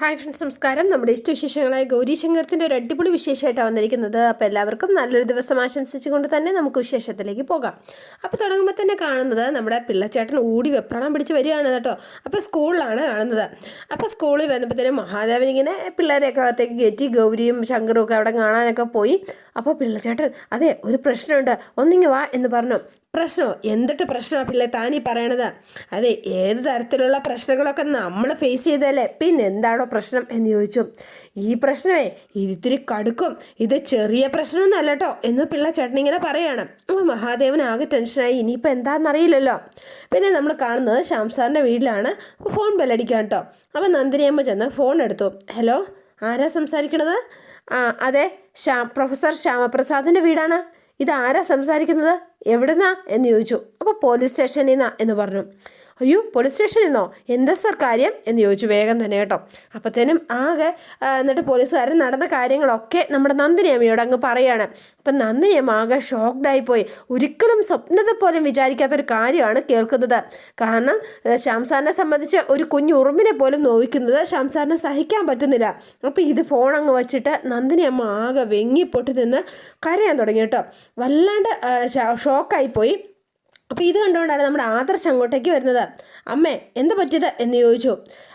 Hi friends നമസ്കാരം. നമ്മുടെ ഇഷ്ടവിശേഷങ്ങളായ ഗൗരീശങ്കരത്തിന്റെ ഒരു അടിപൊളി വിശേഷമായിട്ടാണ് വന്നിരിക്കുന്നത്. അപ്പോൾ എല്ലാവർക്കും നല്ലൊരു ദിവസം ആശംസിച്ചുകൊണ്ട് തന്നെ നമുക്ക് വിശേഷത്തിലേക്ക് പോകാം. അപ്പോൾ തുടങ്ങുമ്പോൾ തന്നെ കാണുന്നത് നമ്മുടെ പിള്ളച്ചേട്ടൻ ഊടി വെപ്രാണം പിടിച്ച് വരികയാണ് കേട്ടോ. അപ്പോൾ സ്കൂളിലാണ് കാണുന്നത്. അപ്പോൾ സ്കൂളിൽ വന്നപ്പോൾ തന്നെ മഹാദേവൻ ഇങ്ങനെ പിള്ളേരെയൊക്കെ അകത്തേക്ക് കയറ്റി ഗൗരിയും ശങ്കറും ഒക്കെ അവിടെ കാണാനൊക്കെ പോയി. അപ്പോൾ പിള്ളച്ചേട്ടൻ അതെ ഒരു പ്രശ്നമുണ്ട്. ഒന്നിങ്ങ് വാ എന്ന് പറഞ്ഞു. പ്രശ്നമോ എന്തിട്ട് പ്രശ്നമാണ് പിള്ളേ? താനീ പറയണത്. അതെ ഏത് തരത്തിലുള്ള പ്രശ്നങ്ങളൊക്കെ നമ്മൾ ഫേസ് ചെയ്തല്ലേ പിന്നെ എന്താണോ പ്രശ്നം? എന്ന് ചോദിച്ചു. ഈ പ്രശ്നമേ ഇതിരി കടുക്കും. ഇത് ചെറിയ പ്രശ്നമൊന്നും അല്ല കേട്ടോ എന്ന് പിള്ള ചേട്ടൻ ഇങ്ങനെ പറയാണ്. അപ്പോൾ മഹാദേവൻ ആകെ ടെൻഷനായി. ഇനിയിപ്പോൾ എന്താണെന്നറിയില്ലല്ലോ പിന്നെ നമ്മൾ കാണുന്നത് ശ്യാം സാറിന്റെ വീട്ടിലാണ് ഫോൺ ബെല്ലടിക്കാൻ കേട്ടോ അപ്പോൾ നന്ദിനിയമ്മ ചെന്ന് ഫോൺ എടുത്തു. ഹലോ ആരാ സംസാരിക്കണത്? ആ അതെ ശ്യാം പ്രൊഫസർ ശ്യാമപ്രസാദിന്റെ വീടാണ്. ഇതാരാ സംസാരിക്കുന്നത്? എവിടുന്നാ? എന്ന് ചോദിച്ചു. അപ്പോൾ പോലീസ് സ്റ്റേഷനിൽ നിന്നാ എന്ന് പറഞ്ഞു. അയ്യോ പോലീസ് സ്റ്റേഷനിൽ നിന്നോ എന്താ സാർ കാര്യം? എന്ന് ചോദിച്ചു വേഗം തന്നെ കേട്ടോ. അപ്പോഴത്തേനും ആകെ എന്നിട്ട് പോലീസുകാരൻ നടന്ന കാര്യങ്ങളൊക്കെ നമ്മുടെ നന്ദിനി അമ്മയോട് അങ്ങ് പറയാണ്. അപ്പം നന്ദിനി അമ്മ ആകെ ഷോക്ക്ഡായി പോയി ഒരിക്കലും സ്വപ്നത്തെ പോലും വിചാരിക്കാത്തൊരു കാര്യമാണ് കേൾക്കുന്നത്. കാരണം ശാംസാറിനെ സംബന്ധിച്ച് ഒരു കുഞ്ഞു ഉറുമ്പിനെ പോലും നോവിക്കുന്നത് ശാംസാറിനെ സഹിക്കാൻ പറ്റുന്നില്ല. അപ്പോൾ ഇത് ഫോൺ അങ്ങ് വെച്ചിട്ട് നന്ദിനി അമ്മ ആകെ വെങ്ങി പൊട്ടി നിന്ന് കരയാൻ തുടങ്ങി കേട്ടോ. വല്ലാണ്ട് ഷോക്കായി പോയി അപ്പോൾ ഇത് കണ്ടുകൊണ്ടാണ് നമ്മുടെ ആദർശ് അങ്ങോട്ടേക്ക് വരുന്നത്. അമ്മേ എന്ത് പറ്റിയത്? എന്ന് ചോദിച്ചു.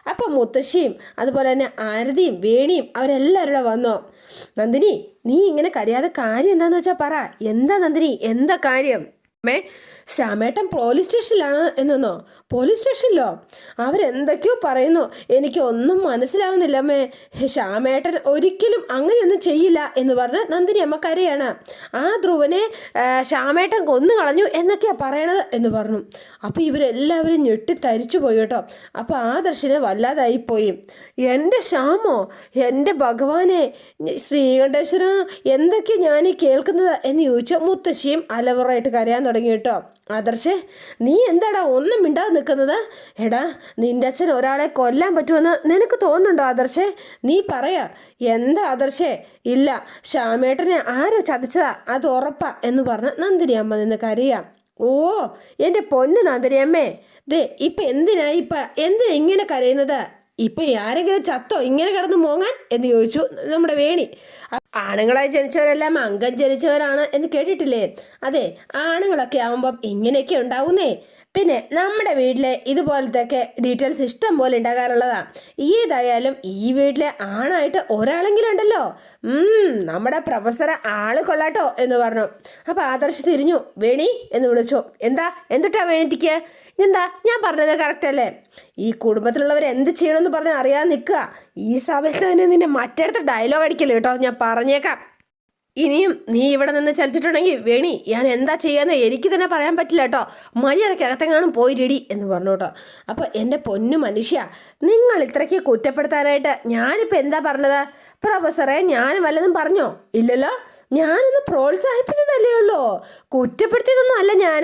അപ്പോൾ മുത്തശ്ശിയും അതുപോലെ തന്നെ ആരതിയും വേണിയും അവരെല്ലാവരും കൂടെ വന്നു. നന്ദിനി നീ ഇങ്ങനെ കരയാതെ കാര്യം എന്താന്ന് വെച്ചാൽ പറ. എന്താ നന്ദിനി? എന്താ കാര്യം? അമ്മേ ശ്യാമേട്ടൻ പോലീസ് സ്റ്റേഷനിലാണ് എന്നോ പോലീസ് സ്റ്റേഷനിലോ? അവരെന്തൊക്കെയോ പറയുന്നു. എനിക്ക് ഒന്നും മനസ്സിലാവുന്നില്ല അമ്മേ. ശ്യാമേട്ടൻ ഒരിക്കലും അങ്ങനെയൊന്നും ചെയ്യില്ല എന്ന് പറഞ്ഞ് നന്ദിനി അമ്മ കരയാണ്. ആ ധ്രുവനെ ശ്യാമേട്ടൻ കൊന്നു കളഞ്ഞു എന്നൊക്കെയാണ് പറയണത് എന്ന് പറഞ്ഞു. അപ്പോൾ ഇവരെല്ലാവരും ഞെട്ടി തരിച്ചു പോയി കേട്ടോ. അപ്പോൾ ആദർശിന് വല്ലാതായിപ്പോയി എന്റെ ശ്യാമോ എന്റെ ഭഗവാനെ ശ്രീകണ്ഠേശ്വര എന്തൊക്കെ ഞാൻ കേൾക്കുന്നത് എന്ന് ചോദിച്ചാൽ മുത്തശ്ശിയും അലവറായിട്ട് കരയാൻ തുടങ്ങി കേട്ടോ. ആദർശേ നീ എന്താടാ ഒന്നും മിണ്ടാതെ നിൽക്കുന്നത്? എടാ നിന്റെ അച്ഛൻ ഒരാളെ കൊല്ലാൻ പറ്റുമെന്ന് നിനക്ക് തോന്നുന്നുണ്ടോ ആദർശേ? നീ പറയാ. എന്താ ആദർശേ? ഇല്ല. ശ്യാമേട്ടനെ ആരോ ചതിച്ചതാ. അത് ഉറപ്പാ എന്ന് പറഞ്ഞ് നന്ദിനി അമ്മ നിന്ന് കരയാം. ഓ എന്റെ പൊന്ന് നന്ദിനി അമ്മേ ദേ ഇപ്പം എന്തിനാ ഇപ്പം? എന്തിനാ ഇങ്ങനെ കരയുന്നത്? ഇപ്പൊ ആരെങ്കിലും ചത്തോ ഇങ്ങനെ കിടന്ന് മോങ്ങാൻ? എന്ന് ചോദിച്ചു നമ്മുടെ വേണി. ആണുങ്ങളായി ജനിച്ചവരെല്ലാം അംഗം ജനിച്ചവരാണ് എന്ന് കേട്ടിട്ടില്ലേ? അതെ ആണുങ്ങളൊക്കെ ആവുമ്പം ഇങ്ങനെയൊക്കെ ഉണ്ടാവുന്നേ. പിന്നെ നമ്മുടെ വീട്ടിലെ ഇതുപോലത്തെ ഇതുപോലത്തെയൊക്കെ ഡീറ്റെയിൽസ് ഇഷ്ടം പോലെ ഉണ്ടാകാറുള്ളതാണ് ഏതായാലും ഈ വീട്ടിലെ ആണായിട്ട് ഒരാളെങ്കിലും ഉണ്ടല്ലോ. നമ്മുടെ പ്രൊഫസറെ ആൾ കൊള്ളാട്ടോ എന്ന് പറഞ്ഞു. അപ്പൊ ആദർശ് തിരിഞ്ഞു. വേണി എന്ന് വിളിച്ചു. എന്താ? എന്തിട്ടാ വേണിട്ടിക്ക് എന്താ? ഞാൻ പറഞ്ഞത് കറക്റ്റ് അല്ലേ? ഈ കുടുംബത്തിലുള്ളവർ എന്ത് ചെയ്യണമെന്ന് പറഞ്ഞ് അറിയാതെ നിൽക്കുക. ഈ സമയത്ത് തന്നെ നിന്നെ മറ്റടുത്ത ഡയലോഗ് അടിക്കല്ലേ കേട്ടോ? ഞാൻ പറഞ്ഞേക്കാം. ഇനിയും നീ ഇവിടെ നിന്ന് ചലിച്ചിട്ടുണ്ടെങ്കിൽ വേണി ഞാൻ എന്താ ചെയ്യാന്ന് എനിക്ക് തന്നെ പറയാൻ പറ്റില്ല കേട്ടോ. മര്യാദക്കകത്തെങ്ങാനും പോയി റെഡി എന്ന് പറഞ്ഞു കേട്ടോ. അപ്പോൾ എന്റെ പൊന്നു മനുഷ്യ നിങ്ങൾ ഇത്രയ്ക്ക് കുറ്റപ്പെടുത്താനായിട്ട് ഞാനിപ്പോൾ എന്താ പറഞ്ഞത്? പ്രൊഫസറെ ഞാൻ വല്ലതും പറഞ്ഞോ? ഇല്ലല്ലോ? ഞാനൊന്ന് പ്രോത്സാഹിപ്പിച്ചതല്ലേ ഉള്ളൂ. കുറ്റപ്പെടുത്തിയതൊന്നും അല്ല ഞാൻ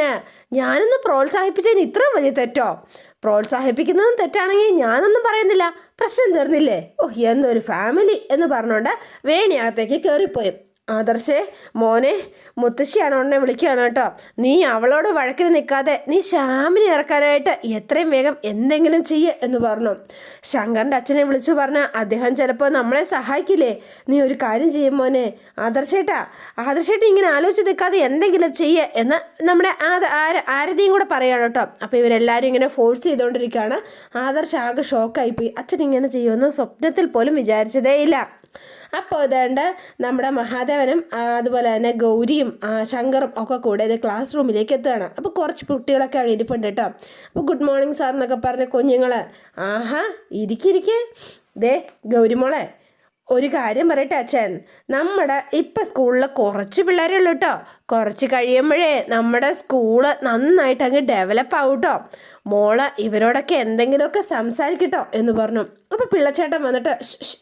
ഞാനൊന്ന് പ്രോത്സാഹിപ്പിച്ചതിന് ഇത്രയും വലിയ തെറ്റോ? പ്രോത്സാഹിപ്പിക്കുന്നതും തെറ്റാണെങ്കിൽ ഞാനൊന്നും പറയുന്നില്ല. പ്രശ്നം തീർന്നില്ലേ? ഓഹ് എന്തൊരു ഫാമിലി എന്ന് പറഞ്ഞുകൊണ്ട് വേണിയകത്തേക്ക് കയറിപ്പോയി ആദർശേ മോനെ മുത്തശ്ശിയാണ് ഉടനെ വിളിക്കുകയാണ് കേട്ടോ. നീ അവളോട് വഴക്കിന് നിൽക്കാതെ നീ ശ്യാമിനെ ഇറക്കാനായിട്ട് എത്രയും വേഗം എന്തെങ്കിലും ചെയ്യ എന്ന് പറഞ്ഞു. ശങ്കറിന്റെ അച്ഛനെ വിളിച്ചു പറഞ്ഞാൽ അദ്ദേഹം ചിലപ്പോൾ നമ്മളെ സഹായിക്കില്ലേ? നീ ഒരു കാര്യം ചെയ്യും മോനെ. ആദർശേട്ടാ ആദർശേട്ട ഇങ്ങനെ ആലോചിച്ച് നിൽക്കാതെ എന്തെങ്കിലും ചെയ്യ എന്ന് നമ്മുടെ ആര- ആരതിയും കൂടെ പറയാണ് കേട്ടോ. അപ്പോൾ ഇവരെല്ലാവരും ഇങ്ങനെ ഫോഴ്സ് ചെയ്തുകൊണ്ടിരിക്കുകയാണ്. ആദർശ് ആകെ ഷോക്കായിപ്പോയി അച്ഛൻ ഇങ്ങനെ ചെയ്യുമെന്ന് സ്വപ്നത്തിൽ പോലും വിചാരിച്ചതേയില്ല അപ്പോൾ ഇതേണ്ട നമ്മുടെ മഹാദേവനും അതുപോലെ തന്നെ ഗൗരിയും ശങ്കറും ഒക്കെ കൂടെ ഇത് ക്ലാസ് റൂമിലേക്ക് എത്തുകയാണ്. അപ്പോൾ കുറച്ച് കുട്ടികളൊക്കെ അവിടെ ഇരിപ്പുണ്ട് കേട്ടോ. അപ്പോൾ ഗുഡ് മോർണിംഗ് സാർ എന്നൊക്കെ പറഞ്ഞ കുഞ്ഞുങ്ങൾ ആഹാ ഇരിക്കിരിക്കേ ദേ ഗൗരിമോളെ ഒരു കാര്യം പറയട്ടെ അച്ഛൻ. നമ്മുടെ ഇപ്പം സ്കൂളിൽ കുറച്ച് പിള്ളേരേ ഉള്ളൂ കേട്ടോ കുറച്ച് കഴിയുമ്പോഴേ നമ്മുടെ സ്കൂൾ നന്നായിട്ട് അങ്ങ് ഡെവലപ്പ് ആവും കേട്ടോ മോൾ ഇവരോടൊക്കെ എന്തെങ്കിലുമൊക്കെ സംസാരിക്കട്ടോ എന്ന് പറഞ്ഞു. അപ്പോൾ പിള്ളച്ചേട്ടൻ വന്നിട്ട്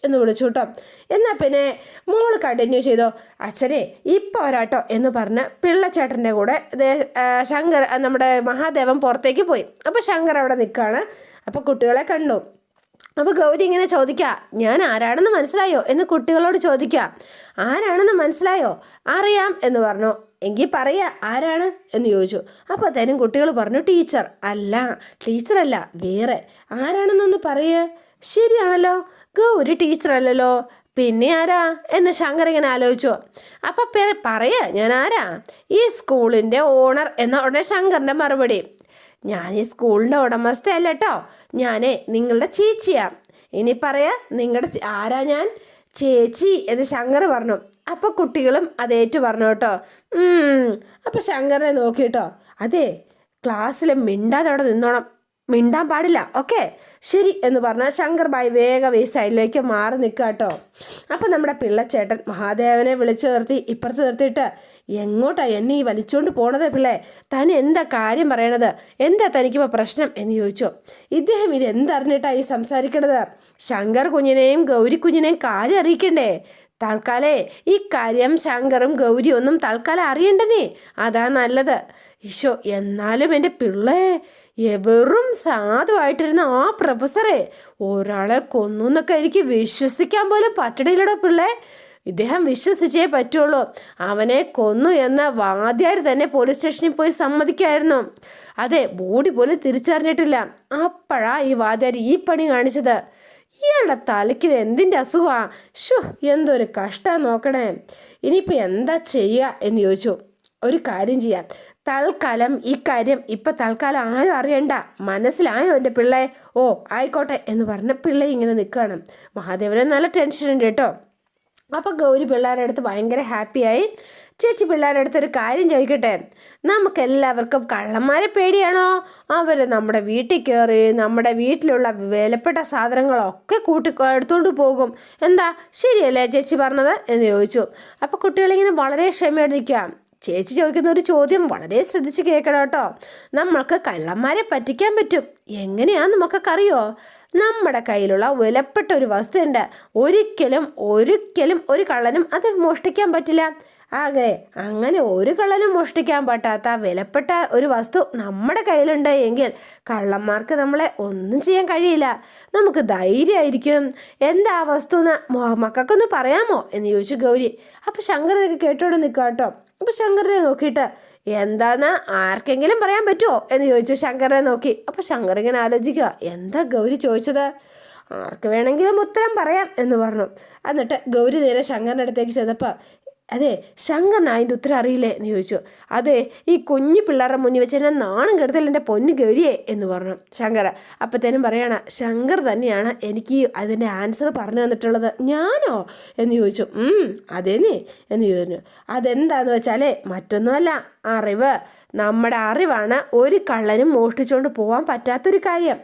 എന്ന് വിളിച്ചു കേട്ടോ എന്നാൽ പിന്നെ മോൾ കണ്ടിന്യൂ ചെയ്തോ. അച്ഛനെ ഇപ്പോൾ വരാട്ടോ എന്ന് പറഞ്ഞ് പിള്ളച്ചേട്ടന്റെ കൂടെ ശങ്കർ നമ്മുടെ മഹാദേവൻ പുറത്തേക്ക് പോയി. അപ്പോൾ ശങ്കർ അവിടെ നിൽക്കുകയാണ്. അപ്പോൾ കുട്ടികളെ കണ്ടു. അപ്പോൾ ഗൗരി ഇങ്ങനെ ചോദിക്കുക ഞാൻ ആരാണെന്ന് മനസ്സിലായോ? എന്ന് കുട്ടികളോട് ചോദിക്കുക ആരാണെന്ന് മനസ്സിലായോ? അറിയാം എന്ന് പറഞ്ഞു. എങ്കിൽ പറയുക ആരാണ്? എന്ന് ചോദിച്ചു. അപ്പോൾ തരും കുട്ടികൾ പറഞ്ഞു ടീച്ചർ അല്ല ടീച്ചറല്ല വേറെ. ആരാണെന്നൊന്ന് പറയുക ശരിയാണല്ലോ ഗൗരി ടീച്ചറല്ലല്ലോ പിന്നെ ആരാ? എന്ന് ശങ്കർ ഇങ്ങനെ ആലോചിച്ചു. അപ്പം പറയാ ഞാൻ ആരാ? ഈ സ്കൂളിന്റെ ഓണർ എന്ന ഉടനെ ശങ്കറിന്റെ മറുപടി. ഞാൻ ഈ സ്കൂളിന്റെ ഉടമസ്ഥയല്ല കേട്ടോ ഞാൻ നിങ്ങളുടെ ചേച്ചിയാ. ഇനി പറയാ നിങ്ങളുടെ ആരാ ഞാൻ? ചേച്ചി എന്ന് ശങ്കർ പറഞ്ഞു. അപ്പോൾ കുട്ടികളും അതേറ്റു പറഞ്ഞു കേട്ടോ. അപ്പോൾ ശങ്കറിനെ നോക്കിട്ടോ. അതെ ക്ലാസ്സിൽ മിണ്ടാതെ അവിടെ നിന്നോണം. മിണ്ടാൻ പാടില്ല. ഓക്കെ? ശരി എന്ന് പറഞ്ഞാൽ ശങ്കർ ബായ് വേഗം ഈ സൈഡിലേക്ക് മാറി നിൽക്കുക കേട്ടോ. അപ്പം നമ്മുടെ പിള്ളച്ചേട്ടൻ മഹാദേവനെ വിളിച്ചു നിർത്തി ഇപ്പുറത്ത് നിർത്തിയിട്ട് എങ്ങോട്ടാ എന്നെ ഈ വലിച്ചുകൊണ്ട് പോണത് പിള്ളേ? താൻ എന്താ കാര്യം പറയണത്? എന്താ തനിക്കിപ്പോൾ പ്രശ്നം? എന്ന് ചോദിച്ചു. ഇദ്ദേഹം ഇത് എന്തറിഞ്ഞിട്ടാണ് ഈ സംസാരിക്കണത്? ശങ്കർ കുഞ്ഞിനെയും ഗൗരി കുഞ്ഞിനെയും കാര്യം അറിയിക്കണ്ടേ? തൽക്കാലേ ഈ കാര്യം ശങ്കറും ഗൗരിയൊന്നും തൽക്കാലം അറിയണ്ടെന്നേ അതാ നല്ലത്. ഈശോ എന്നാലും എന്റെ പിള്ളേ വെറും സാധുവായിട്ടിരുന്ന ആ പ്രൊഫസറെ ഒരാളെ കൊന്നു എന്നൊക്കെ എനിക്ക് വിശ്വസിക്കാൻ പോലും പറ്റണില്ലടോ പിള്ളേ. ഇദ്ദേഹം വിശ്വസിച്ചേ പറ്റുള്ളൂ. അവനെ കൊന്നു എന്ന വാദ്യാർ തന്നെ പോലീസ് സ്റ്റേഷനിൽ പോയി സമ്മതിക്കായിരുന്നു. അതെ ബോഡി പോലും തിരിച്ചറിഞ്ഞിട്ടില്ല. അപ്പോഴാ ഈ വാദ്യാർ ഈ പണി കാണിച്ചത്. ഇയാളുടെ തലയ്ക്ക് ഇത് എന്തിന്റെ അസുഖമാ ഷോ എന്തൊരു കഷ്ടം നോക്കണേ. ഇനിയിപ്പോൾ എന്താ ചെയ്യുക എന്ന് ചോദിച്ചു. ഒരു കാര്യം ചെയ്യാം. തൽക്കാലം ഈ കാര്യം ഇപ്പം തൽക്കാലം ആരും അറിയണ്ട. മനസ്സിലായോ എന്റെ പിള്ളേ? ഓ ആയിക്കോട്ടെ എന്ന് പറഞ്ഞ പിള്ളേ ഇങ്ങനെ നിൽക്കുകയാണ് മഹാദേവന് നല്ല ടെൻഷൻ ഉണ്ട് കേട്ടോ. അപ്പോൾ ഗൗരി പിള്ളേരുടെ അടുത്ത് ഭയങ്കര ഹാപ്പിയായി ചേച്ചി പിള്ളേരുടെ അടുത്തൊരു കാര്യം ചോദിക്കട്ടെ? നമുക്ക് എല്ലാവർക്കും കള്ളന്മാരെ പേടിയാണോ? അവർ നമ്മുടെ വീട്ടിൽ കയറി നമ്മുടെ വീട്ടിലുള്ള വിലപ്പെട്ട സാധനങ്ങളൊക്കെ കൂട്ടി എടുത്തുകൊണ്ട് പോകും. എന്താ? ശരിയല്ലേ ചേച്ചി പറഞ്ഞത്? എന്ന് ചോദിച്ചു. അപ്പോൾ കുട്ടികളിങ്ങനെ വളരെ ക്ഷമയോടെ നിൽക്കുക ചേച്ചി ചോദിക്കുന്ന ഒരു ചോദ്യം വളരെ ശ്രദ്ധിച്ച് കേൾക്കണം കേട്ടോ. നമ്മൾക്ക് കള്ളന്മാരെ പറ്റിക്കാൻ പറ്റും. എങ്ങനെയാന്ന് നമുക്കറിയോ നമ്മുടെ കയ്യിലുള്ള വിലപ്പെട്ട ഒരു വസ്തുണ്ട്. ഒരിക്കലും ഒരിക്കലും ഒരു കള്ളനും അത് മോഷ്ടിക്കാൻ പറ്റില്ല. ആകെ അങ്ങനെ ഒരു കള്ളനും മോഷ്ടിക്കാൻ പറ്റാത്ത വിലപ്പെട്ട ഒരു വസ്തു നമ്മുടെ കയ്യിലുണ്ട് എങ്കിൽ കള്ളന്മാർക്ക് നമ്മളെ ഒന്നും ചെയ്യാൻ കഴിയില്ല. നമുക്ക് ധൈര്യമായിരിക്കും. എന്താ വസ്തു എന്ന് മക്കൾക്കൊന്ന് പറയാമോ? എന്ന് ചോദിച്ചു ഗൗരി. അപ്പോൾ ശങ്കർ ഇതൊക്കെ കേട്ടോണ്ട് നിൽക്കാം കേട്ടോ. അപ്പോൾ ശങ്കറിനെ നോക്കിയിട്ട് എന്താന്ന്? ആർക്കെങ്കിലും പറയാൻ പറ്റുമോ എന്ന് ചോദിച്ചു ശങ്കറിനെ നോക്കി. അപ്പോൾ ശങ്കർ ഇങ്ങനെ ആലോചിക്കുക എന്താ ഗൗരി ചോദിച്ചത്? ആർക്ക് വേണമെങ്കിലും ഉത്തരം പറയാം എന്ന് പറഞ്ഞു. എന്നിട്ട് ഗൗരി നേരെ ശങ്കറിന്റെ അടുത്തേക്ക് ചെന്നപ്പോൾ അതെ ശങ്കറിന് അതിന്റെ ഉത്തരം അറിയില്ലേ എന്ന് ചോദിച്ചു. അതെ ഈ കുഞ്ഞു പിള്ളേരുടെ മുന്നിൽ വെച്ച് എന്നെ നാണം കെടുത്തൽ എന്റെ പൊന്നു ഗൗരിയെ എന്ന് പറഞ്ഞു ശങ്കർ. അപ്പത്തേനും പറയണ ശങ്കർ തന്നെയാണ് എനിക്ക് അതിന്റെ ആൻസർ പറഞ്ഞു തന്നിട്ടുള്ളത്. ഞാനോ? എന്ന് ചോദിച്ചു. അതെ അതേന്നേ എന്ന് ചോദിച്ചു. അതെന്താന്ന് വെച്ചാലേ മറ്റൊന്നുമല്ല അറിവ്. നമ്മുടെ അറിവാണ് ഒരു കള്ളനും മോഷ്ടിച്ചുകൊണ്ട് പോകാൻ പറ്റാത്തൊരു കാര്യം.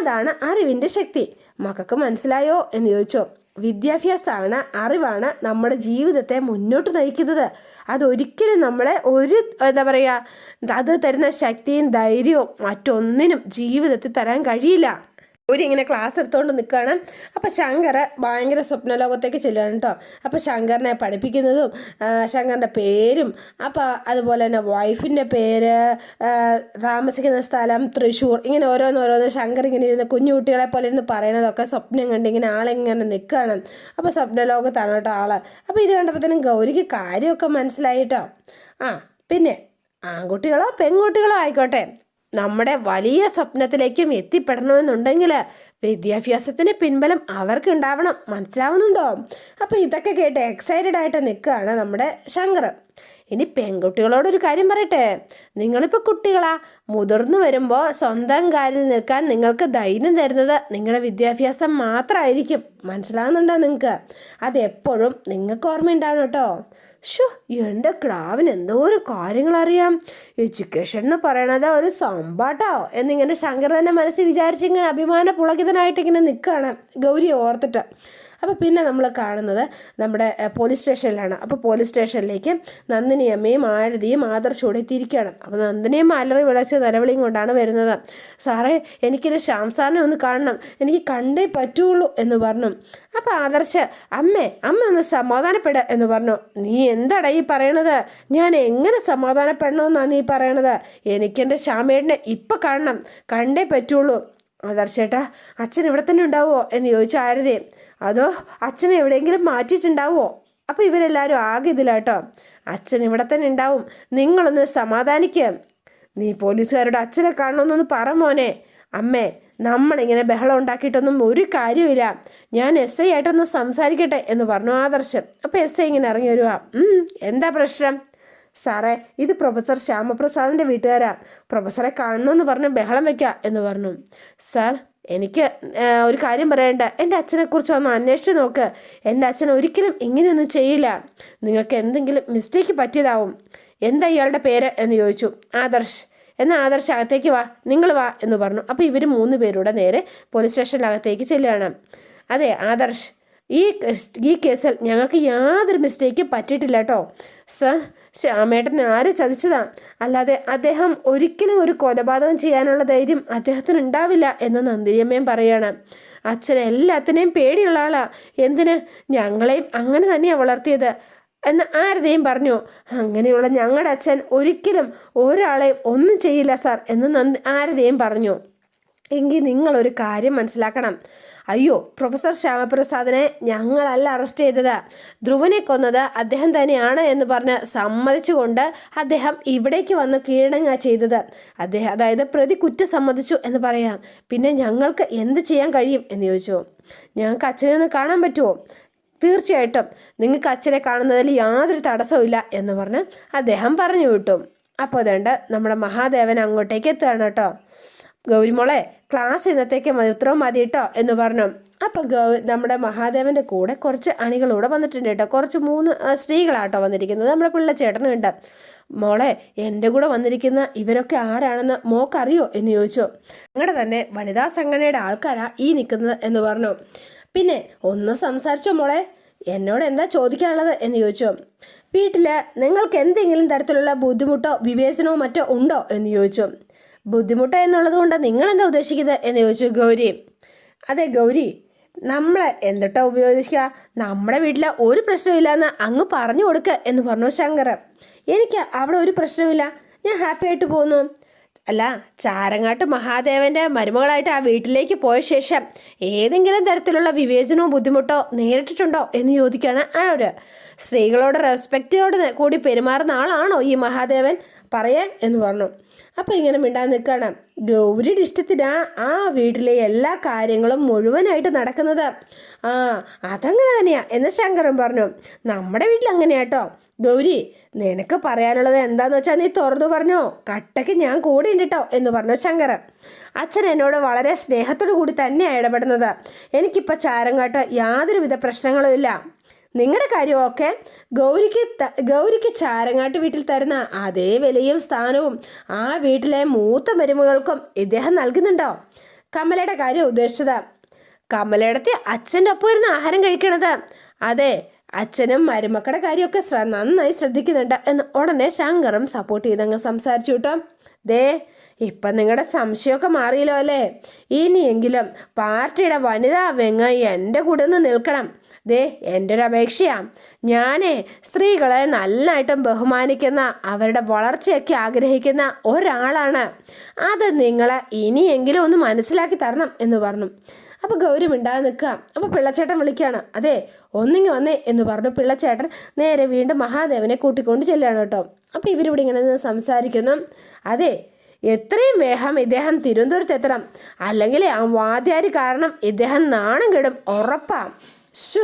അതാണ് അറിവിന്റെ ശക്തി. മക്കൾക്ക് മനസ്സിലായോ? എന്ന് ചോദിച്ചു. വിദ്യാഭ്യാസമാണ് അറിവാണ് നമ്മുടെ ജീവിതത്തെ മുന്നോട്ട് നയിക്കുന്നത്. അതൊരിക്കലും നമ്മളെ ഒരു എന്താ പറയുക അത് തരുന്ന ശക്തിയും ധൈര്യവും മറ്റൊന്നിനും ജീവിതത്തിൽ തരാൻ കഴിയില്ല. ഒരു ഇങ്ങനെ ക്ലാസ് എടുത്തുകൊണ്ട് നിൽക്കുകയാണ് അപ്പോൾ ശങ്കർ ഭയങ്കര സ്വപ്നലോകത്തേക്ക് ചെല്ലുകയാണ് കേട്ടോ അപ്പോൾ ശങ്കറിനെ പഠിപ്പിക്കുന്നതും ശങ്കറിന്റെ പേരും അപ്പോൾ അതുപോലെ തന്നെ വൈഫിന്റെ പേര് താമസിക്കുന്ന സ്ഥലം തൃശ്ശൂർ ഇങ്ങനെ ഓരോന്ന് ഓരോന്ന് ശങ്കർ ഇങ്ങനെ ഇരുന്ന് കുഞ്ഞു കുട്ടികളെ പോലെ ഇരുന്ന് പറയണതൊക്കെ സ്വപ്നം കണ്ട് ഇങ്ങനെ ആളിങ്ങനെ നിൽക്കുകയാണ് അപ്പോൾ സ്വപ്നലോകത്താണ് കേട്ടോ ആൾ അപ്പോൾ ഇത് കണ്ടപ്പോഴത്തേനും ഗൗരിക്ക് കാര്യമൊക്കെ മനസ്സിലായി കേട്ടോ ആ പിന്നെ ആൺകുട്ടികളോ പെൺകുട്ടികളോ ആയിക്കോട്ടെ. നമ്മുടെ വലിയ സ്വപ്നത്തിലേക്കും എത്തിപ്പെടണമെന്നുണ്ടെങ്കിൽ വിദ്യാഭ്യാസത്തിന് പിൻബലം അവർക്ക് ഉണ്ടാവണം മനസ്സിലാവുന്നുണ്ടോ? അപ്പോൾ ഇതൊക്കെ കേട്ട് എക്സൈറ്റഡ് ആയിട്ട് നിൽക്കുകയാണ് നമ്മുടെ ശങ്കർ. ഇനി പെൺകുട്ടികളോടൊരു കാര്യം പറയട്ടെ. നിങ്ങളിപ്പോൾ കുട്ടികളാ മുതിർന്നു വരുമ്പോൾ സ്വന്തം കാലിൽ നിൽക്കാൻ നിങ്ങൾക്ക് ധൈര്യം തരുന്നത് നിങ്ങളുടെ വിദ്യാഭ്യാസം മാത്രമായിരിക്കും മനസ്സിലാകുന്നുണ്ടോ നിങ്ങൾക്ക് അതെപ്പോഴും നിങ്ങൾക്ക് ഓർമ്മയുണ്ടാവണം കേട്ടോ. ഷോ എന്റെ ക്ലാവിന് എന്തോരം കാര്യങ്ങളറിയാം. എഡ്യൂക്കേഷൻ എന്ന് പറയണത് ഒരു സംഭാട്ടോ എന്നിങ്ങനെ ശങ്കർ തന്നെ മനസ്സിൽ വിചാരിച്ചിങ്ങനെ അഭിമാന പുളകിതനായിട്ട് ഇങ്ങനെ നിൽക്കുകയാണ് ഗൗരി ഓർത്തിട്ട്. അപ്പോൾ പിന്നെ നമ്മൾ കാണുന്നത് നമ്മുടെ പോലീസ് സ്റ്റേഷനിലാണ് അപ്പോൾ പോലീസ് സ്റ്റേഷനിലേക്ക് നന്ദിനി അമ്മയും ആരതിയും ആദർശോടെ തിരിക്കുകയാണ് അപ്പോൾ നന്ദിനിയും അലറി വിളച്ച് നിലവിളിയും കൊണ്ടാണ് വരുന്നത്. സാറേ എനിക്കൊരു ശ്യാം സാറിനെ ഒന്ന് കാണണം. എനിക്ക് കണ്ടേ പറ്റുള്ളൂ എന്ന് പറഞ്ഞു. അപ്പോൾ ആദർശ് അമ്മേ അമ്മ ഒന്ന് സമാധാനപ്പെടുക എന്ന് പറഞ്ഞു. നീ എന്താടാ ഈ പറയണത്? ഞാൻ എങ്ങനെ സമാധാനപ്പെടണമെന്നാണ് നീ പറയണത്? എനിക്കെന്റെ ശ്യാമേടിനെ ഇപ്പം കാണണം. കണ്ടേ പറ്റുള്ളൂ. ആദർശേട്ടാ അച്ഛൻ ഇവിടെ തന്നെ ഉണ്ടാവുമോ എന്ന് ചോദിച്ചു ആരതി. അതോ അച്ഛനെ എവിടെയെങ്കിലും മാറ്റിയിട്ടുണ്ടാവുമോ അപ്പോൾ ഇവരെല്ലാവരും ആകെ ഇതിലാട്ടോ. അച്ഛൻ ഇവിടെ തന്നെ ഉണ്ടാവും. നിങ്ങളൊന്ന് സമാധാനിക്കുക നീ പോലീസുകാരുടെ അച്ഛനെ കാണണമെന്നൊന്ന് പറ മോനെ. അമ്മേ നമ്മളിങ്ങനെ ബഹളം ഉണ്ടാക്കിയിട്ടൊന്നും ഒരു കാര്യമില്ല ഞാൻ എസ് ഐ ആയിട്ടൊന്ന് സംസാരിക്കട്ടെ എന്ന് പറഞ്ഞു ആദർശം അപ്പോൾ എസ് ഐ ഇങ്ങനെ ഇറങ്ങി വരുവാ. എന്താ പ്രശ്നം? സാറേ ഇത് പ്രൊഫസർ ശ്യാമപ്രസാദിന്റെ വീട്ടുകാരാ. പ്രൊഫസറെ കാണണമെന്ന് പറഞ്ഞ് ബഹളം വെക്കുക എന്ന് പറഞ്ഞു. സാർ എനിക്ക് ഒരു കാര്യം പറയണ്ട. എന്റെ അച്ഛനെക്കുറിച്ച് ഒന്ന് അന്വേഷിച്ച് നോക്ക്. എന്റെ അച്ഛൻ ഒരിക്കലും ഇങ്ങനെയൊന്നും ചെയ്യില്ല. നിങ്ങൾക്ക് എന്തെങ്കിലും മിസ്റ്റേക്ക് പറ്റിയതാവും. എന്താ ഇയാളുടെ പേര് എന്ന് ചോദിച്ചു. ആദർശ്. എന്നാൽ ആദർശ് അകത്തേക്ക് വാ. നിങ്ങൾ വാ എന്ന് പറഞ്ഞു. അപ്പോൾ ഇവർ മൂന്ന് പേരുടെ നേരെ പോലീസ് സ്റ്റേഷനിലകത്തേക്ക് ചെല്ലുകയാണ്. അതെ ആദർശ്. ഈ ഈ കേസിൽ ഞങ്ങൾക്ക് യാതൊരു മിസ്റ്റേക്കും പറ്റിയിട്ടില്ല കേട്ടോ. സർ ശ്യാമേട്ടൻ ആര് ചതിച്ചതാ? അല്ലാതെ അദ്ദേഹം ഒരിക്കലും ഒരു കൊലപാതകം ചെയ്യാനുള്ള ധൈര്യം അദ്ദേഹത്തിന് ഉണ്ടാവില്ല എന്ന് നന്ദിനിയമ്മയും പറയാണ്. അച്ഛൻ എല്ലാത്തിനെയും പേടിയുള്ള ആളാ. എന്തിന്? ഞങ്ങളെയും അങ്ങനെ തന്നെയാണ് വളർത്തിയത്. എന്ന് ആരതയും പറഞ്ഞു. അങ്ങനെയുള്ള ഞങ്ങളുടെ അച്ഛൻ ഒരിക്കലും ഒരാളെയും ഒന്നും ചെയ്യില്ല സാർ എന്ന് നന്ദി ആരതയും പറഞ്ഞു. എങ്കിൽ നിങ്ങളൊരു കാര്യം മനസ്സിലാക്കണം. അയ്യോ പ്രൊഫസർ ശ്യാമപ്രസാദിനെ ഞങ്ങളല്ല അറസ്റ്റ് ചെയ്തത്. ധ്രുവനെ കൊന്നത് അദ്ദേഹം തന്നെയാണ് എന്ന് പറഞ്ഞ് സമ്മതിച്ചുകൊണ്ട് അദ്ദേഹം ഇവിടേക്ക് വന്ന് കീഴടങ്ങുക ചെയ്തത്. അദ്ദേഹം അതായത് പ്രതി കുറ്റം സമ്മതിച്ചു എന്ന് പറയാം. പിന്നെ ഞങ്ങൾക്ക് എന്ത് ചെയ്യാൻ കഴിയും എന്ന് ചോദിച്ചു. ഞങ്ങൾക്ക് അച്ഛനെ ഒന്ന് കാണാൻ പറ്റുമോ? തീർച്ചയായിട്ടും. നിങ്ങൾക്ക് അച്ഛനെ കാണുന്നതിൽ യാതൊരു തടസ്സവും എന്ന് പറഞ്ഞ് അദ്ദേഹം പറഞ്ഞു വിട്ടു. അപ്പോൾ അതുകൊണ്ട് നമ്മുടെ മഹാദേവൻ അങ്ങോട്ടേക്ക് എത്തുകയാണ് കേട്ടോ. ഗൗരിമോളെ ക്ലാസ് ഇന്നത്തേക്ക് മതി ഉത്തരവ് മതി കേട്ടോ എന്ന് പറഞ്ഞു. അപ്പോൾ ഗൗ നമ്മുടെ മഹാദേവന്റെ കൂടെ കുറച്ച് അണികളൂടെ വന്നിട്ടുണ്ട് കേട്ടോ കുറച്ച് മൂന്ന് സ്ത്രീകളാട്ടോ വന്നിരിക്കുന്നത്. നമ്മുടെ പിള്ളച്ചേട്ടനും ഉണ്ട് മോളെ എന്റെ കൂടെ വന്നിരിക്കുന്ന ഇവരൊക്കെ ആരാണെന്ന് മോക്കറിയോ എന്ന് ചോദിച്ചു. അങ്ങനെ തന്നെ വനിതാ സംഘടനയുടെ ആൾക്കാരാ ഈ നിൽക്കുന്നത് എന്ന് പറഞ്ഞു. പിന്നെ ഒന്ന് സംസാരിച്ചോ മോളെ? എന്നോട് എന്താ ചോദിക്കാനുള്ളത് എന്ന് ചോദിച്ചു. വീട്ടിൽ നിങ്ങൾക്ക് എന്തെങ്കിലും തരത്തിലുള്ള ബുദ്ധിമുട്ടോ വിവേചനമോ മറ്റോ ഉണ്ടോ എന്ന് ചോദിച്ചു. ബുദ്ധിമുട്ടോ എന്നുള്ളത് കൊണ്ട് നിങ്ങൾ എന്താ ഉദ്ദേശിക്കുന്നത്? എന്ന് ചോദിച്ചു ഗൗരി. അതെ ഗൗരി നമ്മളെ എന്തിട്ടാ ഉപയോഗിക്കുക? നമ്മുടെ വീട്ടിൽ ഒരു പ്രശ്നമില്ലെന്ന് അങ്ങ് പറഞ്ഞു കൊടുക്കുക എന്ന് പറഞ്ഞു ശങ്കർ എനിക്ക് അവിടെ ഒരു പ്രശ്നമില്ല ഞാൻ ഹാപ്പി ആയിട്ട് പോകുന്നു. അല്ല ചാരങ്ങാട്ട് മഹാദേവന്റെ മരുമകളായിട്ട് ആ വീട്ടിലേക്ക് പോയ ശേഷം ഏതെങ്കിലും തരത്തിലുള്ള വിവേചനമോ ബുദ്ധിമുട്ടോ നേരിട്ടിട്ടുണ്ടോ എന്ന് ചോദിക്കുകയാണ് ആര് സ്ത്രീകളോട് റെസ്പെക്റ്റോട് കൂടി പെരുമാറുന്ന ആളാണോ ഈ മഹാദേവൻ? പറയേ എന്ന് പറഞ്ഞു. അപ്പോൾ ഇങ്ങനെ മിണ്ടാൻ നിൽക്കുകയാണ് ഗൗരിയുടെ ഇഷ്ടത്തിനാ ആ വീട്ടിലെ എല്ലാ കാര്യങ്ങളും മുഴുവനായിട്ട് നടക്കുന്നത്. ആ അതങ്ങനെ തന്നെയാ എന്ന് ശങ്കരൻ പറഞ്ഞു. നമ്മുടെ വീട്ടിൽ അങ്ങനെയാട്ടോ. ഗൗരി നിനക്ക് പറയാനുള്ളത് എന്താന്ന് വെച്ചാൽ നീ തുറന്നു പറഞ്ഞോ. കട്ടയ്ക്ക് ഞാൻ കൂടെ ഉണ്ട് കേട്ടോ എന്ന് പറഞ്ഞു ശങ്കരൻ. അച്ഛൻ എന്നോട് വളരെ സ്നേഹത്തോടു കൂടി തന്നെയാണ് ഇടപെടുന്നത്. എനിക്കിപ്പോൾ ചാരം കാട്ട് യാതൊരുവിധ പ്രശ്നങ്ങളും ഇല്ല. നിങ്ങളുടെ കാര്യമൊക്കെ ഗൗരിക്ക് ഗൗരിക്ക് ചാരങ്ങാട്ട് വീട്ടിൽ തരുന്ന അതേ വിലയും സ്ഥാനവും ആ വീട്ടിലെ മൂത്ത മരുമകൾക്കും ഇദ്ദേഹം നൽകുന്നുണ്ടോ? കമലയുടെ കാര്യം ഉദ്ദേശിച്ചത്. കമലയുടെ അച്ഛന്റെ ഒപ്പം ഇരുന്ന് ആഹാരം കഴിക്കണത്. അതെ അച്ഛനും മരുമക്കളുടെ കാര്യമൊക്കെ നന്നായി ശ്രദ്ധിക്കുന്നുണ്ട് എന്ന് ഉടനെ ശങ്കറും സപ്പോർട്ട് ചെയ്തങ്ങ് സംസാരിച്ചു കേട്ടോ. ദേ ഇപ്പം നിങ്ങളുടെ സംശയമൊക്കെ മാറിയല്ലോ അല്ലേ? ഇനിയെങ്കിലും പാർട്ടിയുടെ വനിതാ വെങ്ങ എന്റെ കൂടെ ഒന്ന് നിൽക്കണം. ദേ എന്റെ ഒരു അപേക്ഷയാ ഞാനേ സ്ത്രീകളെ നല്ലതായിട്ടും ബഹുമാനിക്കുന്ന അവരുടെ വളർച്ചയൊക്കെ ആഗ്രഹിക്കുന്ന ഒരാളാണ്. അത് നിങ്ങളെ ഇനിയെങ്കിലും ഒന്ന് മനസ്സിലാക്കി തരണം എന്ന് പറഞ്ഞു. അപ്പോൾ ഗൗരി മിണ്ടാതെ നിൽക്കുക. അപ്പോൾ പിള്ളച്ചേട്ടൻ വിളിക്കുകയാണ് അതെ ഒന്നിങ്ങി വന്നേ എന്ന് പറഞ്ഞു. പിള്ളച്ചേട്ടൻ നേരെ വീണ്ടും മഹാദേവനെ കൂട്ടിക്കൊണ്ട് ചെല്ലുകയാണ് കേട്ടോ. അപ്പോൾ ഇവരിവിടെ ഇങ്ങനെ നിന്ന് സംസാരിക്കുന്നു. അതെ എത്രയും വേഗം ഇദ്ദേഹം തിരുവനന്തപുരത്ത് എത്തണം അല്ലെങ്കിൽ ആ വാദ്യാരി കാരണം ഇദ്ദേഹം നാണം കെടും. ഉറപ്പാ. ശു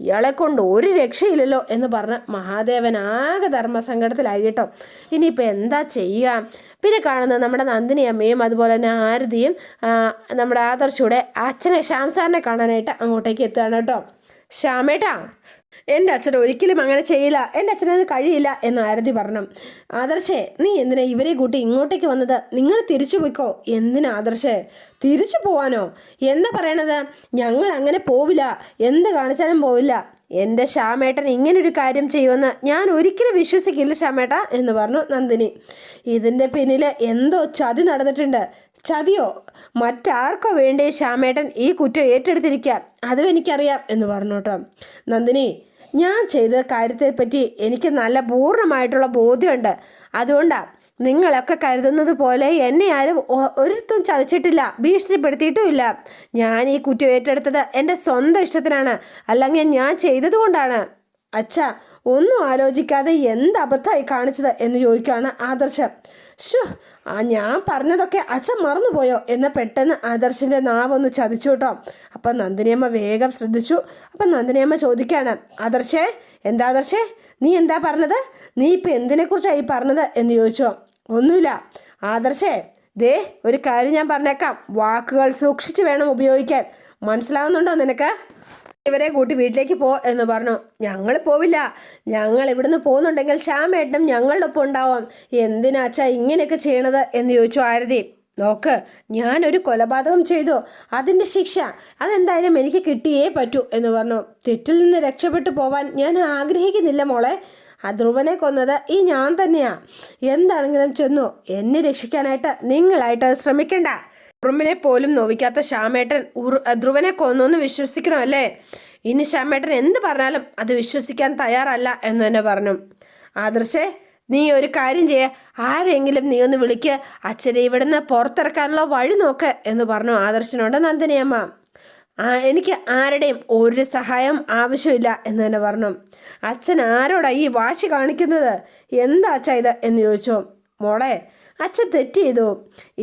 ഇയാളെ കൊണ്ട് ഒരു രക്ഷയില്ലല്ലോ എന്ന് പറഞ്ഞ് മഹാദേവൻ ആകെ ധർമ്മസങ്കടത്തിലായി കേട്ടോ. ഇനിയിപ്പോൾ എന്താ ചെയ്യുക പിന്നെ കാണുന്നത് നമ്മുടെ നന്ദിനി അമ്മയും അതുപോലെ തന്നെ ആരതിയും നമ്മുടെ ആദർശൂടെ അച്ഛനെ ശ്യാം സാറിനെ കാണാനായിട്ട് അങ്ങോട്ടേക്ക് എത്തുകയാണ് കേട്ടോ. ശ്യാമേട്ടാ എന്റെ അച്ഛൻ ഒരിക്കലും അങ്ങനെ ചെയ്യില്ല. എന്റെ അച്ഛനത് കഴിയില്ല എന്ന് ആരതി പറഞ്ഞു. ആദർശേ നീ എന്തിനാ ഇവരെ കൂട്ടി ഇങ്ങോട്ടേക്ക് വന്നത്? നിങ്ങൾ തിരിച്ചു പോയിക്കോ. എന്തിനാ ആദർശേ? തിരിച്ചു പോവാനോ? എന്താ പറയണത്? ഞങ്ങൾ അങ്ങനെ പോവില്ല. എന്ത് കാണിച്ചാലും പോവില്ല. എന്റെ ശ്യാമേട്ടൻ ഇങ്ങനൊരു കാര്യം ചെയ്യുമെന്ന് ഞാൻ ഒരിക്കലും വിശ്വസിക്കില്ല ശ്യാമേട്ട എന്ന് പറഞ്ഞു നന്ദിനി. ഇതിന്റെ പിന്നിൽ എന്തോ ചതി നടന്നിട്ടുണ്ട്. ചതിയോ? മറ്റാർക്കോ വേണ്ടേ ശ്യാമേട്ടൻ ഈ കുറ്റം ഏറ്റെടുത്തിരിക്കുക അതും എനിക്കറിയാം എന്ന് പറഞ്ഞു കേട്ടോ. നന്ദിനി ഞാൻ ചെയ്ത കാര്യത്തെപ്പറ്റി എനിക്ക് നല്ല പൂർണമായിട്ടുള്ള ബോധ്യമുണ്ട്. അതുകൊണ്ടാണ് നിങ്ങളൊക്കെ കരുതുന്നത് പോലെ എന്നെ ആരും ഒ- ഒരിടത്തും ചതിച്ചിട്ടില്ല ഭീഷണിപ്പെടുത്തിയിട്ടുമില്ല. ഞാൻ ഈ കുറ്റം ഏറ്റെടുത്തത് എന്റെ സ്വന്തം ഇഷ്ടത്തിനാണ് അല്ലെങ്കിൽ ഞാൻ ചെയ്തതുകൊണ്ടാണ് അച്ഛ ഒന്നും ആലോചിക്കാതെ എന്ത് അബദ്ധമായി കാണിച്ചത് എന്ന് ചോദിക്കുകയാണ് ആദർശം. ഷു ആ ഞാൻ പറഞ്ഞതൊക്കെ അച്ഛൻ മറന്നുപോയോ? എന്ന് പെട്ടെന്ന് ആദർശിന്റെ നാവൊന്ന് ചതിച്ചു കേട്ടോ. അപ്പം നന്ദിനിയമ്മ വേഗം ശ്രദ്ധിച്ചു. അപ്പം നന്ദിനിയമ്മ ചോദിക്കുകയാണ് ആദർശേ എന്താ ആദർശേ? നീ എന്താ പറഞ്ഞത്? നീ ഇപ്പം എന്തിനെക്കുറിച്ചാണ് ഈ പറഞ്ഞത്? എന്ന് ചോദിച്ചോ. ഒന്നുമില്ല. ആദർശേ ദേ ഒരു കാര്യം ഞാൻ പറഞ്ഞേക്കാം. വാക്കുകൾ സൂക്ഷിച്ച് വേണം ഉപയോഗിക്കാൻ. മനസ്സിലാവുന്നുണ്ടോ നിനക്ക്? ഇവരെ കൂട്ടി വീട്ടിലേക്ക് പോ എന്ന് പറഞ്ഞു. ഞങ്ങൾ പോവില്ല. ഞങ്ങൾ ഇവിടുന്ന് പോകുന്നുണ്ടെങ്കിൽ ശ്യാമേട്ടനും ഞങ്ങളുടെ ഒപ്പം ഉണ്ടാവാം എന്തിനാച്ചാ ഇങ്ങനെയൊക്കെ ചെയ്യണത് എന്ന് ചോദിച്ചു ആരതി. നോക്ക് ഞാനൊരു കൊലപാതകം ചെയ്തു. അതിന്റെ ശിക്ഷ അതെന്തായാലും എനിക്ക് കിട്ടിയേ പറ്റൂ എന്ന് പറഞ്ഞു. തെറ്റിൽ നിന്ന് രക്ഷപ്പെട്ടു പോവാൻ ഞാൻ ആഗ്രഹിക്കുന്നില്ല മോളെ. ആ ധ്രുവനെ കൊന്നത് ഈ ഞാൻ തന്നെയാണ് എന്താണെങ്കിലും ചെന്നു എന്നെ രക്ഷിക്കാനായിട്ട് നിങ്ങളായിട്ട് ശ്രമിക്കണ്ട. ഉറുമ്പിനെ പോലും നോവിക്കാത്ത ശ്യാമേട്ടൻ ധ്രുവനെ വിശ്വസിക്കണം വിശ്വസിക്കണമല്ലേ ഇനി ശ്യാമേട്ടൻ എന്ത് പറഞ്ഞാലും അത് വിശ്വസിക്കാൻ തയ്യാറല്ല എന്ന് തന്നെ പറഞ്ഞു. ആദർശേ നീ ഒരു കാര്യം ചെയ്യ. ആരെങ്കിലും നീ ഒന്ന് വിളിക്ക്. അച്ഛനെ ഇവിടുന്ന് പുറത്തിറക്കാനുള്ള വഴി നോക്ക് എന്ന് പറഞ്ഞു ആദർശനോട് നന്ദിനിയമ്മ. എനിക്ക് ആരുടെയും ഒരു സഹായം ആവശ്യമില്ല എന്ന് തന്നെ പറഞ്ഞു. അച്ഛൻ ആരോടാ ഈ വാശി കാണിക്കുന്നത്? എന്താ അച്ഛ ഇത്? എന്ന് ചോദിച്ചു. മോളെ അച്ഛൻ തെറ്റ് ചെയ്തു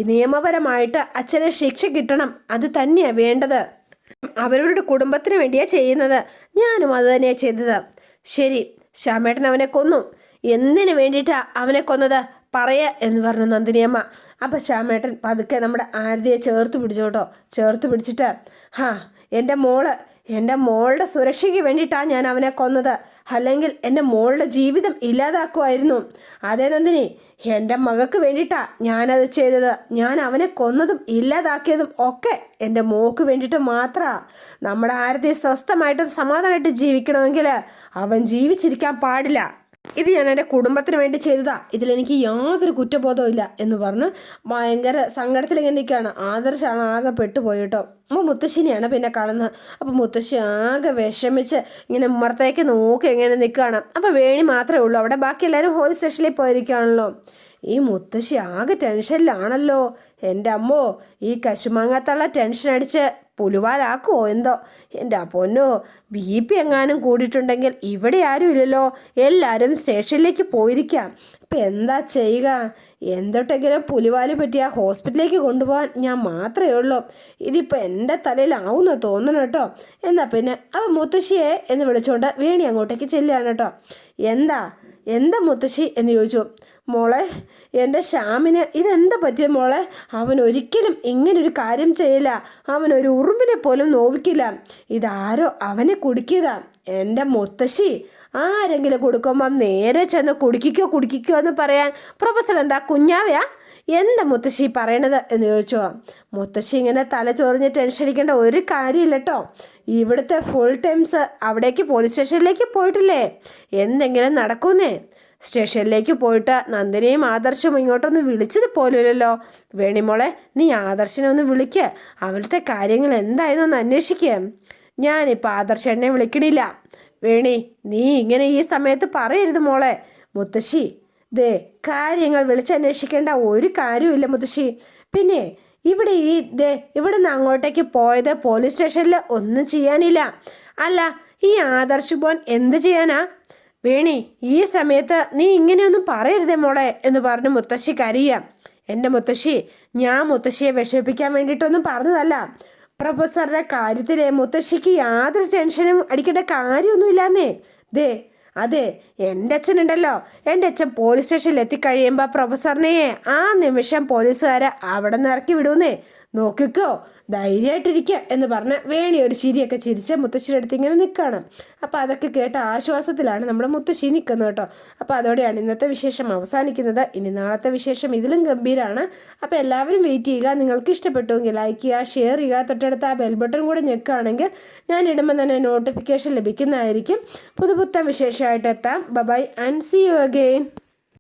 നിയമപരമായിട്ട് അച്ഛന് ശിക്ഷ കിട്ടണം. അത് തന്നെയാണ് വേണ്ടത്. അവരുടെ കുടുംബത്തിന് വേണ്ടിയാ ചെയ്യുന്നത്. ഞാനും അത് തന്നെയാണ് ചെയ്തത്. ശരി ശ്യാമേട്ടൻ അവനെ കൊന്നു. എന്തിനു വേണ്ടിയിട്ടാ അവനെ കൊന്നത്? പറയ എന്ന് പറഞ്ഞു നന്ദിനിയമ്മ. അപ്പം ശ്യാമേട്ടൻ പതുക്കെ നമ്മുടെ ആരതിയെ ചേർത്ത് പിടിച്ചു കേട്ടോ. ചേർത്ത് പിടിച്ചിട്ട് ഹാ എന്റെ മോൾ എന്റെ മോളുടെ സുരക്ഷയ്ക്ക് വേണ്ടിയിട്ടാണ് ഞാൻ അവനെ കൊന്നത്. അല്ലെങ്കിൽ എന്റെ മോളുടെ ജീവിതം ഇല്ലാതാക്കുമായിരുന്നു. അതേ നന്ദിനി എന്റെ മകൾക്ക് വേണ്ടിയിട്ടാ ഞാനത് ചെയ്തത്. ഞാൻ അവനെ കൊന്നതും ഇല്ലാതാക്കിയതും ഒക്കെ എന്റെ മോക്ക് വേണ്ടിയിട്ട് മാത്രമാണ് നമ്മുടെ ആരതി സ്വസ്ഥമായിട്ടും സമാധാനമായിട്ടും ജീവിക്കണമെങ്കിൽ അവൻ ജീവിച്ചിരിക്കാൻ പാടില്ല. ഇത് ഞാൻ എന്റെ കുടുംബത്തിന് വേണ്ടി ചെയ്തതാ. ഇതിലെനിക്ക് യാതൊരു കുറ്റബോധവും ഇല്ല എന്ന് പറഞ്ഞ്. ഭയങ്കര സങ്കടത്തിൽ ഇങ്ങനെ നിൽക്കുകയാണ് ആദർശാണ് ആകെ പെട്ടുപോയിട്ടോ. അപ്പോൾ മുത്തശ്ശിനെയാണ് പിന്നെ കാണുന്നത് അപ്പോൾ മുത്തശ്ശി ആകെ വിഷമിച്ച് ഇങ്ങനെ ഉമ്മറത്തേക്ക് നോക്കി ഇങ്ങനെ നിൽക്കുകയാണ്. അപ്പോൾ വേണി മാത്രമേ ഉള്ളൂ. അവിടെ ബാക്കി എല്ലാവരും പോലീസ് സ്റ്റേഷനിൽ പോയിരിക്കുകയാണല്ലോ. ഈ മുത്തശ്ശി ആകെ ടെൻഷനിലാണല്ലോ. എന്റെ അമ്മോ ഈ കശുമാങ്ങാത്തള്ള ടെൻഷൻ അടിച്ച് പുലുവാലാക്കുമോ എന്തോ? എന്റെ പൊന്നോ ബി പി എങ്ങാനും കൂടിയിട്ടുണ്ടെങ്കിൽ ഇവിടെ ആരും ഇല്ലല്ലോ. എല്ലാവരും സ്റ്റേഷനിലേക്ക് പോയിരിക്കാം. ഇപ്പം എന്താ ചെയ്യുക? എന്തൊട്ടെങ്കിലും പുലിവാൽ പറ്റി ആ ഹോസ്പിറ്റലിലേക്ക് കൊണ്ടുപോകാൻ ഞാൻ മാത്രമേ ഉള്ളൂ. ഇതിപ്പോൾ എന്റെ തലയിലാവുന്ന തോന്നണം കേട്ടോ. എന്നാൽ പിന്നെ അപ്പം മുത്തശ്ശിയെ എന്ന് വിളിച്ചുകൊണ്ട് വേണി അങ്ങോട്ടേക്ക് ചെല്ലുകയാണ് കേട്ടോ. എന്താ? എന്താ മുത്തശ്ശി എന്ന് ചോദിച്ചു. മോളെ എന്റെ ശ്യാമിന് ഇതെന്താ പറ്റിയ മോളെ? അവൻ ഒരിക്കലും ഇങ്ങനൊരു കാര്യം ചെയ്യില്ല. അവൻ ഒരു ഉറുമ്പിനെ പോലും നോവിക്കില്ല. ഇതാരോ അവനെ കുടിക്കിയതാ. എന്റെ മുത്തശ്ശി ആരെങ്കിലും കൊടുക്കുമ്പം നേരെ ചെന്ന് കുടിക്കോ കുടിക്കോ എന്ന് പറയാൻ പ്രൊഫസർ എന്താ കുഞ്ഞാവയാ? എന്താ മുത്തശ്ശി പറയണത് എന്ന് ചോദിച്ചോ. മുത്തശ്ശി ഇങ്ങനെ തല ചൊറിഞ്ഞ് ടെൻഷൻ അടിക്കേണ്ട ഒരു കാര്യമില്ല കേട്ടോ ഇവിടുത്തെ ഫുൾ ടൈംസ് അവിടേക്ക് പോലീസ് സ്റ്റേഷനിലേക്ക് പോയിട്ടില്ലേ? എന്തെങ്കിലും നടക്കുന്നേ? സ്റ്റേഷനിലേക്ക് പോയിട്ട് നന്ദിനിയും ആദർശവും ഇങ്ങോട്ടൊന്ന് വിളിച്ചത് പോലുമില്ലല്ലോ വേണിമോളെ നീ ആദർശനെ ഒന്ന് വിളിക്കുക അവിടുത്തെ കാര്യങ്ങൾ എന്തായിരുന്നു ഒന്ന് അന്വേഷിക്കുക ഞാനിപ്പോൾ ആദർശനെ വിളിക്കണില്ല. വേണി നീ ഇങ്ങനെ ഈ സമയത്ത് പറയരുത് മോളെ. മുത്തശ്ശി ദേ കാര്യങ്ങൾ വിളിച്ചന്വേഷിക്കേണ്ട ഒരു കാര്യമില്ല മുത്തശ്ശി. പിന്നെ ഇവിടെ ഈ ദേ ഇവിടെ നിന്ന് അങ്ങോട്ടേക്ക് പോയത് പോലീസ് സ്റ്റേഷനിൽ ഒന്നും ചെയ്യാനില്ല. അല്ല ഈ ആദർശ് ബോൻ എന്ത് ചെയ്യാനാ? വേണി ഈ സമയത്ത് നീ ഇങ്ങനെയൊന്നും പറയരുതേ മോളെ എന്ന് പറഞ്ഞ് മുത്തശ്ശി കരിയാം എന്റെ മുത്തശ്ശി ഞാൻ മുത്തശ്ശിയെ വിഷമിപ്പിക്കാൻ വേണ്ടിയിട്ടൊന്നും പറഞ്ഞതല്ല. പ്രൊഫസറുടെ കാര്യത്തിൽ മുത്തശ്ശിക്ക് യാതൊരു ടെൻഷനും അടിക്കേണ്ട കാര്യമൊന്നുമില്ലാന്നേ. ദേ അതെ എന്റെ അച്ഛനുണ്ടല്ലോ എന്റെ അച്ഛൻ പോലീസ് സ്റ്റേഷനിൽ എത്തിക്കഴിയുമ്പോൾ പ്രൊഫസറിനെ ആ നിമിഷം പോലീസുകാരെ അവിടെ നിന്ന് ഇറക്കി വിടുന്നേ. നോക്കിക്കോ ധൈര്യമായിട്ടിരിക്കുക എന്ന് പറഞ്ഞ് വേണി ഒരു ചിരിയൊക്കെ ചിരിച്ച് മുത്തശ്ശിയുടെ അടുത്ത് ഇങ്ങനെ നിൽക്കണം അപ്പോൾ അതൊക്കെ കേട്ട ആശ്വാസത്തിലാണ് നമ്മുടെ മുത്തശ്ശി നിൽക്കുന്നത് കേട്ടോ. അപ്പോൾ അതോടെയാണ് ഇന്നത്തെ വിശേഷം അവസാനിക്കുന്നത്. ഇനി നാളത്തെ വിശേഷം ഇതിലും ഗംഭീരമാണ് അപ്പോൾ എല്ലാവരും വെയിറ്റ് ചെയ്യുക. നിങ്ങൾക്ക് ഇഷ്ടപ്പെട്ടുവെങ്കിൽ ലൈക്ക് ചെയ്യുക ഷെയർ ചെയ്യുക. തൊട്ടടുത്ത് ആ ബെൽ ബട്ടൺ കൂടെ ഞെക്കുകയാണെങ്കിൽ ഞാൻ ഇടുമ്പോൾ തന്നെ നോട്ടിഫിക്കേഷൻ ലഭിക്കുന്നതായിരിക്കും. പുതുപുത്ത വിശേഷമായിട്ട് എത്താം. Bye and see you again